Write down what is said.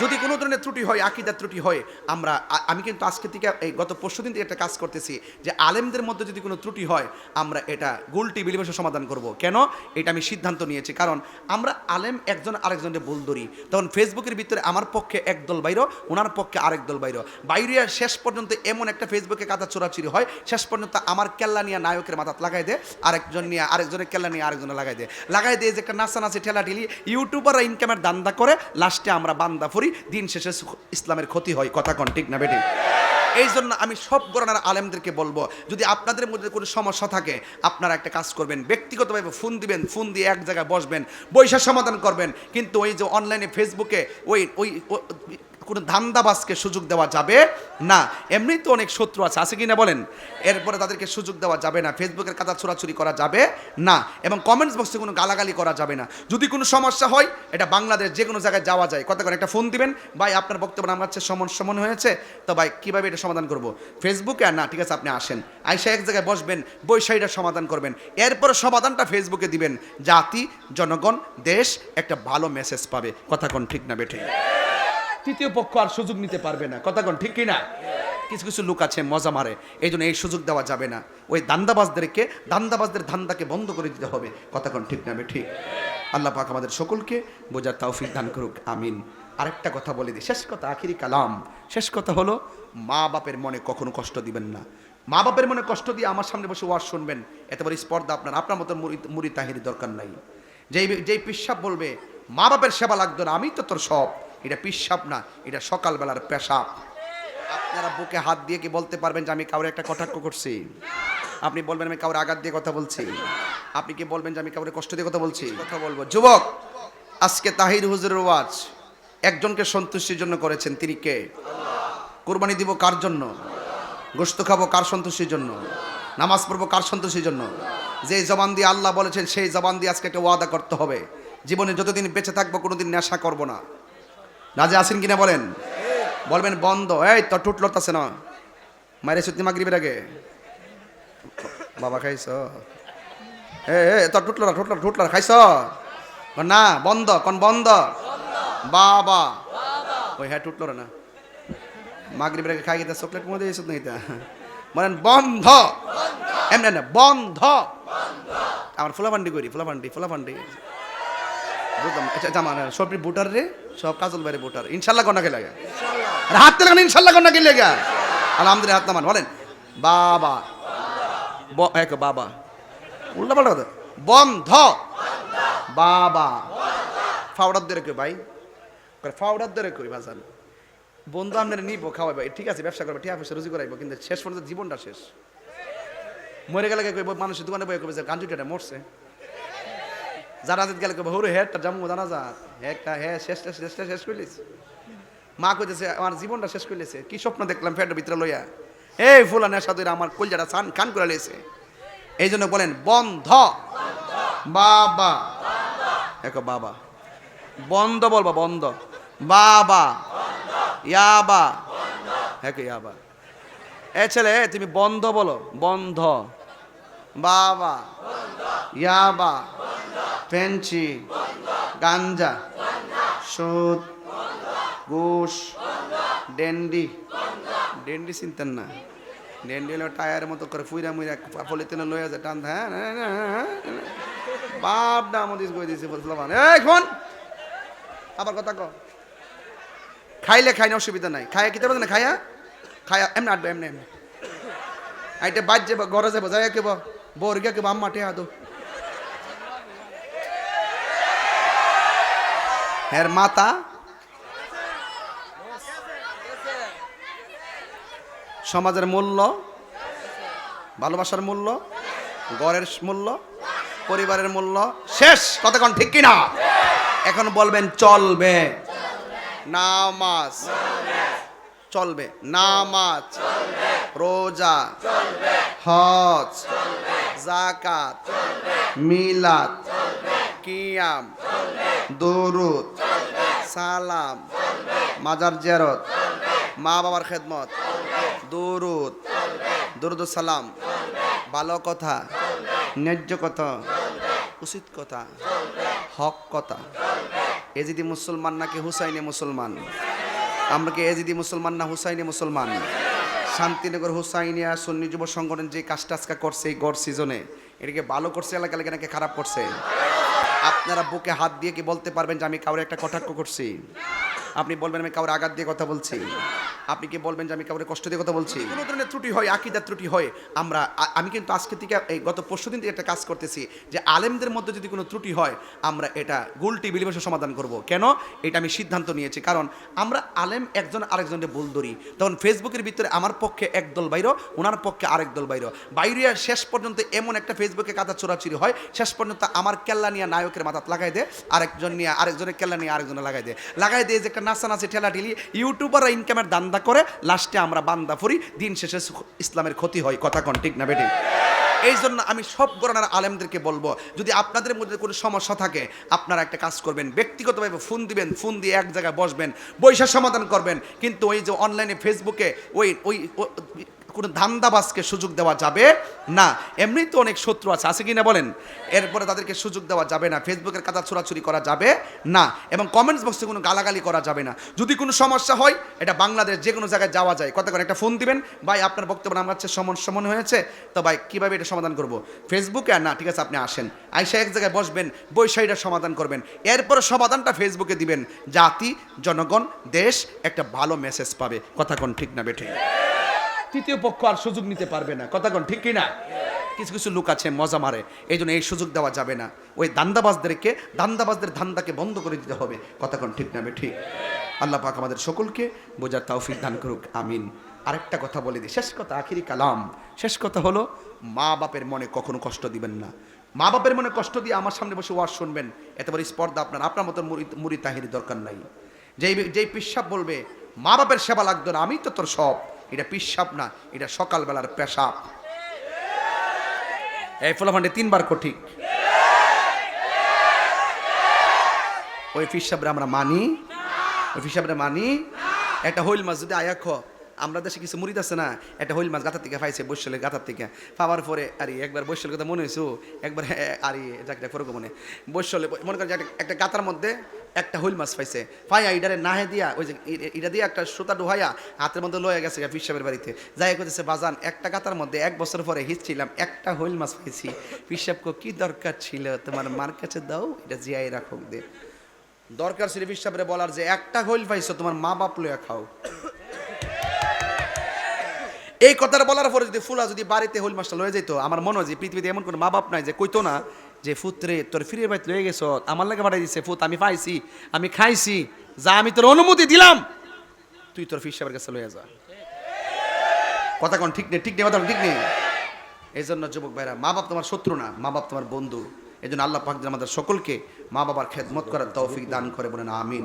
যদি কোনো ধরনের ত্রুটি হয়, আকিদার ত্রুটি হয়, আমরা আমি কিন্তু আজকে থেকে এই গত পরশু দিন থেকে একটা কাজ করতেছি যে আলেমদের মধ্যে যদি কোনো ত্রুটি হয়, আমরা এটা গোলটি বিলিবসে সমাধান করব। কেন? এটা আমি সিদ্ধান্ত নিয়েছি। কারণ আমরা আলেম একজন আরেকজনকে বল ধরি। তখন ফেসবুকের ভিতরে আমার পক্ষে এক দল বাইর ওনার পক্ষে আরেক দল বাইর বাইরে শেষ পর্যন্ত এমন একটা ফেসবুকে কাদা চোরাচুরি হয়, শেষ পর্যন্ত আমার কেল্লা নিয়ে নায়কের মাথাত লাগাই দেয়, আরেকজন নিয়ে, আরেকজনের কেল্লা নিয়ে আরেকজনে লাগাই দেয়। লাগাই দিয়ে যে একটা নাচানাচি ঠেলা ঠেলি ইউটিউবাররা ইনকামের দান্দা করে লাস্টে আমরা বান্দা ফুরি দিন শেষে ইসলামের ক্ষতি হয়, কথা কন, ঠিক না বেটি? এই জন্য আমি সব গণনার আলেমদেরকে বলব, যদি আপনাদের মধ্যে কোনো সমস্যা থাকে, আপনারা একটা কাজ করবেন, ব্যক্তিগতভাবে ফোন দিবেন, ফোন দিয়ে এক জায়গায় বসবেন বৈশা সমাধান করবেন, কিন্তু ওই যে অনলাইনে ফেসবুকে ওই ওই কোনো ধান্দাবাজকে সুযোগ দেওয়া যাবে না। এমনি তো অনেক শত্রু আছে। আছে কি না বলেন? এরপরে তাদেরকে সুযোগ দেওয়া যাবে না। ফেসবুকের কাদা ছোড়াছুরি করা যাবে না এবং কমেন্টস বক্সে কোনো গালাগালি করা যাবে না। যদি কোনো সমস্যা হয়, এটা বাংলাদেশ যে কোনো জায়গায় যাওয়া যায়। কথা করে একটা ফোন দিবেন, ভাই, আপনার বক্তব্য আমার হচ্ছে সমন সমন হয়েছে? তো ভাই, কীভাবে এটা সমাধান করব? ফেসবুকে? আর না, ঠিক আছে, আপনি আসেন। আইসা এক জায়গায় বসবেন বৈশাইটা সমাধান করবেন। এরপরে সমাধানটা ফেসবুকে দিবেন। জাতি, জনগণ, দেশ একটা ভালো মেসেজ পাবে। কথা কোন ঠিক না, বেঠে? তৃতীয় পক্ষ আর সুযোগ নিতে পারবে না। কথা কোন, ঠিক কি না কিছু কিছু লোক আছে মজা মারে এই জন্য এই সুযোগ দেওয়া যাবে না। ওই দান্দাবাজদেরকে, দান্দাবাজদের ধান্দাকে বন্ধ করে দিতে হবে। কথা কোন, ঠিক না ঠিক আল্লাহ পাক আমাদের সকলকে বোঝার তৌফিক দান করুক, আমিন। আরেকটা কথা বলে দিই, শেষ কথা, আখিরি কালাম। শেষ কথা হলো, মা বাপের মনে কখনো কষ্ট দিবেন না। মা বাপের মনে কষ্ট দিয়ে আমার সামনে বসে ওয়াজ শুনবেন, এত বড় স্পর্ধা আপনার আপনার মতো মুড়ি তাহিরি দরকার নাই। যেই যেই পিসাব বলবে, মা বাপের সেবা লাগতো না, আমি তো তোর সব। এটা পিসাব না, এটা সকালবেলার পেশাব। আপনারা বুকে হাত দিয়ে কি বলতে পারবেন যে আমি কাউরে একটা কটাক্ষ করছি? আপনি বলবেন আমি কাউরে আঘাত দিয়ে কথা বলছি। আপনি কি বলবেন যে আমি কাউরে কষ্ট দিয়ে কথা বলছি? কথা বলব। যুবক, আজকে তাহির হুজুরের ওয়াজ একজনকে সন্তুষ্টির জন্য করেছেন, তিনি কে? কোরবানি দিব কার জন্য? গোস্ত খাব কার সন্তুষ্টির জন্য? নামাজ পড়ব কার সন্তুষ্টির জন্য? যে জবান দিয়ে আল্লাহ বলেছেন, সেই জবান দিয়ে আজকে একটা ওয়াদা করতে হবে। জীবনে যতদিন বেঁচে থাকব কোনোদিন নেশা করব না। রাজা আসেন কিনা বলেন? বলবেন বন্ধ। এই তো টুট লড়তাছে না। মারে সুতি মাগরিবের আগে। বাবা খাইছ? এ তোর টুটলো টুটলো টুটলো খাইছ? না, বন্ধ, কোন বন্ধ? বাবা। ওই হ্যাঁ টুটলো না। মাগরিবের আগে খাই গেতে চকলেট মধ্যে এসে নাই তা? বলেন বন্ধ। এমনি না বন্ধ। আমার ফুলাফান্ডি করি, ফুলাফান্ডি ফুলাফান্ডি। বুঝলাম। আচ্ছা জামা না সব বুটার রে? সব কাজল বাইরে বুটার ইনশাল্লাহ কন্যা কে লাগে হাত তেলাগান ইনশাল্লাহ কন্যা কে লেগা আলহামদুলিল্লাহ হাত নামান বলেন। বাবা। এক বাবা। উল্টা পাল্টা কথা। বন্ধ। বাবা। ফাউডার ধরে কই ভাই? ফাউডার ধরে কই বাজান বন্ধু আপনারা নিব খাওয়াবে ঠিক আছে ব্যবসা করবে ঠিক আছে রুজি করাইবো কিন্তু শেষ পর্যন্ত জীবনটা শেষ। মরে গেলে কইব মানুষের দোকানে বই কইবে যে কাঞ্জুটিটা মরছে। যারা গেলে হরে হেডটা জামু জানা যা। একটা হ্যাঁ শেষ শেষ শেষ করলিস মা কইতেছে, আমার জীবনটা শেষ করলেছে কি স্বপ্ন দেখলাম ফ্যাটের ভিতরে লইয়া? এই ফুলা নেশা দইরা আমার কলজাটা সান খান করে লেছে এই জন্য বলেন, বন্ধ। বাবা। এক বাবা। বন্ধ বলবা, বন্ধ। বাবা। ইয়াবা। হ্যাঁ ইয়াবা। এ ছেলে, তুমি বন্ধ বলো। বন্ধ। বাবা। ইয়াবা। পেঞ্চি গাঞ্জা সুদ ঘুষ ডেন্ডি। ডেন্ডি চিনতেন না। ডেন্ডি হলো টায়ারের মতো করে ফুইরা মুইরা পলিথিনে লয়ে যায় টান হ্যাঁ হ্যাঁ, হ্যাঁ, হ্যাঁ। বাপ না আমাদের কই দিয়েছে ফোন! আবার কথা কো খাইলে খাই না অসুবিধা নাই। খাইয়া কিতে না খাইয়া খাইয়া এমনি আটবে এমনি এমনি। আইটে বাজ যাব ঘরে যাব যাই কেব বোর গিয়া কেব আম্মা টেহা দো। হের মাতা? সমাজের মূল্য? ভালোবাসার মূল্য? গড়ের মূল্য? পরিবারের মূল্য? শেষ! কতক্ষণ ঠিক কিনা? এখন বলবেন চলবে। নামাজ। চলবে। নামাজ। রোজা। হজ। জাকাত। মিলাদ। কিয়াম। দরুদ, সালাম, মাজার জিয়ারত, মা বাবার খেদমত, দরুদ দরুদ সালাম, ভালো কথা, ন্যায্য কথা, উচিত কথা, হক কথা। এ যদি মুসলমান নাকি হুসাইনে মুসলমান? আমরা কি এজিদি মুসলমান না হুসাইনে মুসলমান? শান্তিনগর হুসাইনিয়া সুন্নি যুব সংগঠন যে কাজটা আজকে করছে এই গড় সিজনে এটাকে ভালো করছে? এলাকা এলাকা নাকি খারাপ করছে? আপনারা বুকে হাত দিয়ে কি বলতে পারবেন যে আমি কাউরে একটা কটাক্ষ করছি? আপনি বলবেন আমি কাউরে আঘাত দিয়ে কথা বলছি। আপনি কি বলবেন যে আমি কাউরে কষ্ট দিয়ে কথা বলছি? কোনো ধরনের ত্রুটি হয়, আকিদার ত্রুটি হয়, আমরা আমি কিন্তু আজকে থেকে এই গত পরশু দিন থেকে একটা কাজ করতেছি যে আলেমদের মধ্যে যদি কোনো ত্রুটি হয়, আমরা এটা গুলটি বিলিবাসে সমাধান করব। কেন? এটা আমি সিদ্ধান্ত নিয়েছি। কারণ আমরা আলেম একজন আরেকজনকে ভুল ধরি। তখন ফেসবুকের ভিতরে আমার পক্ষে এক দল বাইর, ওনার পক্ষে আরেক দল বাইর। বাইরিয়া শেষ পর্যন্ত এমন একটা ফেসবুকে কাদা চোরাচুরি হয়, শেষ পর্যন্ত আমার কেল্লা নিয়ে নায়কের মাথাত লাগাই দেয়, আরেকজন নিয়ে আরেকজনের কেল্লা নিয়ে আরেকজনে লাগাই দেয়। লাগাই দিয়ে যে একটা নাচানাচি ঠেলা ঠেলি ইউটিউবাররা ইনকামের দান্দা করে, লাস্টে আমরা বান্দা ফুরি, দিন শেষে ইসলামের ক্ষতি হয়। কথা কন ঠিক না বেটি এই জন্য আমি সব গরানার আলেমদেরকে বলব, যদি আপনাদের মধ্যে কোনো সমস্যা থাকে, আপনারা একটা কাজ করবেন, ব্যক্তিগতভাবে ফোন দিবেন, ফোন দিয়ে এক জায়গায় বসবেন বৈশা সমাধান করবেন। কিন্তু ওই যে অনলাইনে ফেসবুকে ওই ওই কোনো ধান্দাবাজকে সুযোগ দেওয়া যাবে না। এমনি তো অনেক শত্রু আছে। আছে কি না বলেন? এরপরে তাদেরকে সুযোগ দেওয়া যাবে না। ফেসবুকের কাদা ছোড়াছুরি করা যাবে না এবং কমেন্টস বক্সে কোনো গালাগালি করা যাবে না। যদি কোনো সমস্যা হয়, এটা বাংলাদেশ যে কোনো জায়গায় যাওয়া যায়। কথা করে একটা ফোন দিবেন। ভাই, আপনার বক্তব্য আমার কাছে সমস্যা মনে হয়েছে। তো ভাই, কীভাবে এটা সমাধান করব? ফেসবুকে আর না, ঠিক আছে, আপনি আসেন। আইসা এক জায়গায় বসবেন বৈশাইটা সমাধান করবেন। এরপরে সমাধানটা ফেসবুকে দিবেন। জাতি, জনগণ, দেশ একটা ভালো মেসেজ পাবে। কথা কোন, ঠিক না বেঠে তৃতীয় পক্ষ আর সুযোগ নিতে পারবে না। কথা কোন, ঠিক কি না কিছু কিছু লোক আছে, মজা মারে। এই জন্য এই সুযোগ দেওয়া যাবে না। ওই দান্দাবাজদেরকে, দান্দাবাজদের ধান্দাকে বন্ধ করে দিতে হবে। কথা কোন, ঠিক না ঠিক। আল্লাহ পাক আমাদের সকলকে বোঝার তৌফিক দান করুক, আমিন। আরেকটা কথা বলে দিই, শেষ কথা, আখিরি কালাম। শেষ কথা হলো, মা বাপের মনে কখনো কষ্ট দিবেন না। মা বাপের মনে কষ্ট দিয়ে আমার সামনে বসে ওয়াজ শুনবেন। এত বড় স্পর্ধা আপনার আপনার মতো মুড়ি তাহিরি দরকার নাই। যেই যেই পিসাব বলবে, মা বাপের সেবা লাগতো না, আমি তো তোর সব। এটা পিসাব না, এটা সকালবেলার পেশাব। এই ফলাফান্ডে তিনবার কঠিক। ওই পিসাবরে আমরা মানি। ওই পিসাবরে মানি। একটা হইল মাছ যদি আয়া খ, আমরা দেশে কিছু মুড়িদ আছে না, একটা হইল মাছ গাথার থেকে পাইছে বৈশালে গাথার থেকে। পাওয়ার পরে, আরে একবার বৈশালের কথা মনে হয়েছে একবার, আরে যাকে ফরক মনে। বৈশালে, মনে করেন একটা- গাতার মধ্যে একটা হুইল মাছ পাইছে। পাইয়া ইডারে নাহে দিয়া, ওই যে ইটা দিয়া একটা সুতা ডুহাইয়া হাতের মধ্যে লয়ে গেছে পিসাবের বাড়িতে। যাই করতেছে বাজান, একটা কাতার মধ্যে এক বছর পরে হিঁচছিলাম একটা হুইল মাছ পাইছি। পিসাবকে কি দরকার ছিল? তোমার মার কাছে দাও, এটা জিয়াই রাখুক দে। দরকার ছিল পিসাবরে বলার যে, একটা হুইল পাইছো, তোমার মা বাপ লইয়া খাও। এই কথাটা বলার পরে যদি ফুলা যদি বাড়িতে হইল মাছটা লয়ে যেত আমার মনে হয় যে পৃথিবীতে এমন কোনো মা বাপ নাই যে কইতো না যে ফুতরে তোর ফিরে বাইত লয়ে গেছ, আমার লাগে পাঠাই দিছে ফুত, আমি পাইছি, আমি খাইছি, যা আমি তোর অনুমতি দিলাম, তুই তোর ফির সাহেবের কাছে লয়ে যা। কথা কোন ঠিক নেই ঠিক নেই, কথা ঠিক নেই? এই জন্য যুবক ভাইরা, মা বাপ তোমার শত্রু না, মা বাপ তোমার বন্ধু। এই জন্য আল্লাহ পাক আমাদের সকলকে মা বাবার খেদমত করার তৌফিক দান করে বলেন, আমিন।